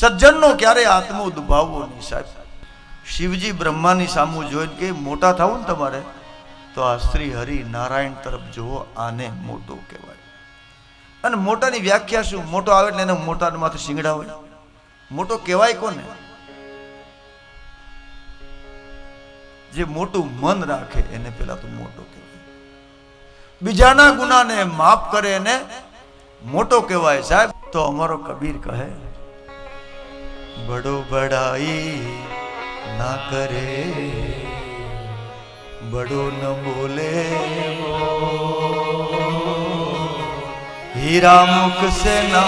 સજ્જનનો ક્યારે આત્મો દુભાવવો નહીં સાહેબ? શિવજી બ્રહ્માની સામું જોઈને કે મોટા થવું ને તમારે, તો આ શ્રી હરિ નારાયણ તરફ જુઓ, આને મોટો કહેવાય. અને મોટાની વ્યાખ્યા શું? મોટો આવે એટલે એને મોટા માથે શિંગડા હોય મોટો કહેવાય કોને? જે મોટું મન રાખે એને પેલા તો મોટો કહેવાય. બીજાના ગુનાને માફ કરે એને મોટો કહેવાય સાહેબ. તો અમારો કબીર કહે બડો બડાઈ ના કરે બડો ન બોલે હીરા મુખ સે ના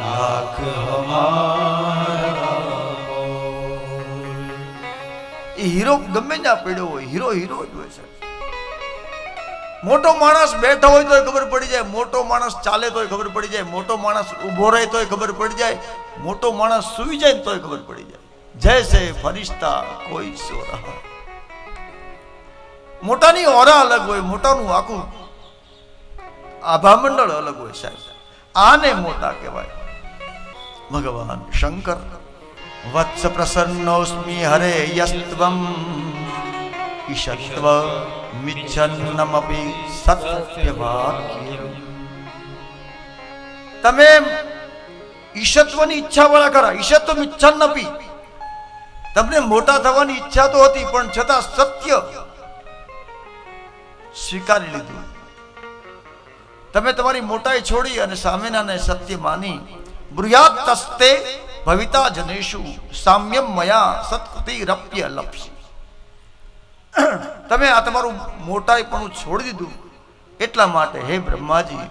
લાખ હમારા હીરો ગમે ત્યાં પડ્યો હોય હીરો હીરો જ હોય સાહેબ મોટો માણસ બેઠો હોય તોય ખબર પડી જાય. મોટો માણસ ચાલે તોય ખબર પડી જાય. મોટો માણસ ઊભો રહે તોય ખબર પડી જાય. મોટો માણસ સૂઈ જાય તોય ખબર પડી જાય. જૈસે ફરિશ્તા, કોઈ સો મોટાની ઓરા અલગ હોય, મોટાનું આખું આભામંડળ અલગ હોય સાહેબ. આને મોટા કહેવાય. ભગવાન શંકર, વત્સ પ્રસન્નોસ્મિ હરે યસ્ત્વમ. ઈશત્વ મિચ્છન્નમપી સત્ય વાક્ય તમે ઈશત્વની ઈચ્છા વાળા ખરા ઈશત્વ મિચ્છન્નપી તમને મોટા થવાની ઈચ્છા તો હતી પણ છતાં સત્ય સ્વીકારી લીધું તમે તમારી મોટાઈ છોડી અને સામેનાને સત્ય માની બ્રુયાત તસ્તે ભવિતા જનેશુ સામ્યમ મયા સત્કૃતિ રપ્ય લપસી તમે આ તમારું મોટાઈ પણ છોડી દીધું. એટલા માટે હે બ્રહ્માજી,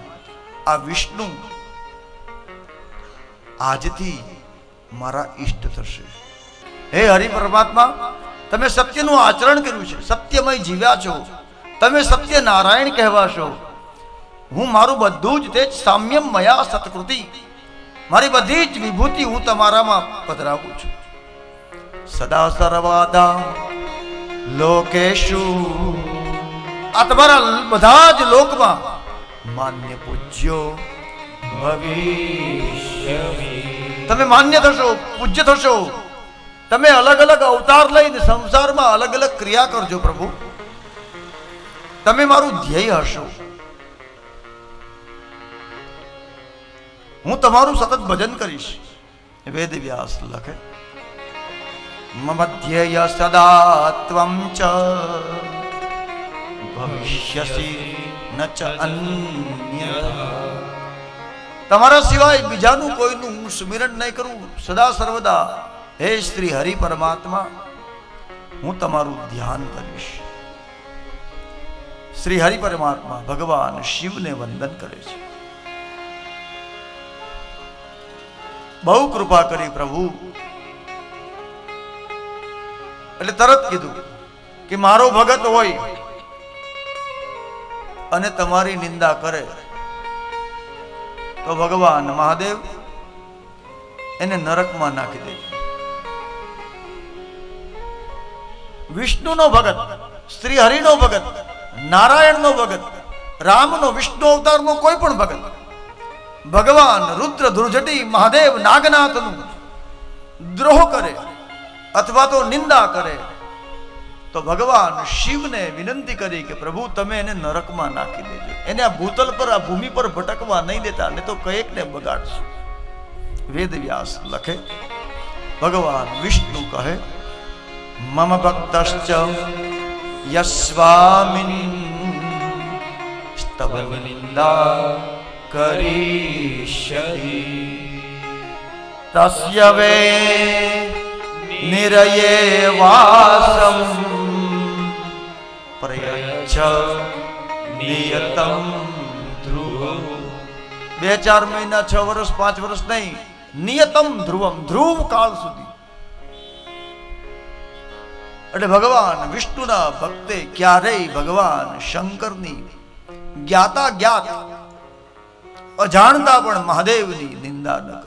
આ વિષ્ણુ આજથી મારા ઈષ્ટ થશે. હે હરિ પરમાત્મા તમે સત્યનું આચરણ કર્યું છે, સત્યમય જીવ્યા છો. તમે સત્ય નારાયણ કહેવાશો હું મારું બધું જ તે જ સામ્યમ મયા સત્કૃતિ, મારી બધી જ વિભૂતિ હું તમારામાં પધરાવું છું. સદા સર્વાદા લોકેશુ આ તમારા બધા જ લોકમાં માન્ય પૂજ્યો તમે માન્ય થશો, પૂજ્ય થશો. તમે અલગ અલગ અવતાર લઈને સંસારમાં અલગ અલગ ક્રિયા કરજો પ્રભુ. તમે મારું ધ્યેય હશો. હું તમારું સતત ભજન કરીશ. વેદ વ્યાસ લખે. મમ સદા ચ તમારા સિવાય બીજાનું કોઈનું હું સુમિરન નહીં કરું. સદા સર્વદા, હે શ્રી હરિ પરમાત્મા, હું તમારું ધ્યાન કરીશ. શ્રી હરિ પરમાત્મા ભગવાન શિવને વંદન કરે છે. બહુ કૃપા કરી પ્રભુ. એટલે તરત કીધું કે મારો ભગત હોય અને તમારી નિંદા કરે, તો ભગવાન મહાદેવ એને નરકમાં નાખી દે. વિષ્ણુનો ભગત શ્રી હરિનો ભગત, નારાયણનો ભગત, રામનો, વિષ્ણુ અવતારનો કોઈ પણ ભગત, ભગવાન રુદ્ર ધ્રુજટી મહાદેવ નાગનાથનું દ્રોહ કરે. અથવા તો નિંદા કરે, તો ભગવાન શિવને વિનંતી કરી કે પ્રભુ તમે એને નરકમાં નાખી દેજો. એને આ ભૂતલ પર, આ ભૂમિ પર ભટકવા નહીં દેતા ને તો કયેક ને બગાડશો. વેદ વ્યાસ લખે, ભગવાન વિષ્ણુ કહે, મમ ભક્તશ્ચ યસ્વામિની સ્તવ નિંદા કરીષ્યતિ. તસ્ય વે નિરયે વાસમ પ્રયચ્છ નિયતમ ધ્રુવ બે ચાર મહિના છ વર્ષ પાંચ વર્ષ નહીં નિયતમ ધ્રુવમ ધ્રુવ કાળ સુધી એટલે ભગવાન વિષ્ણુના ભક્તે ક્યારેય ભગવાન શંકરની જ્ઞાતા જ્ઞાત અજાણતા પણ મહાદેવની નિંદા ન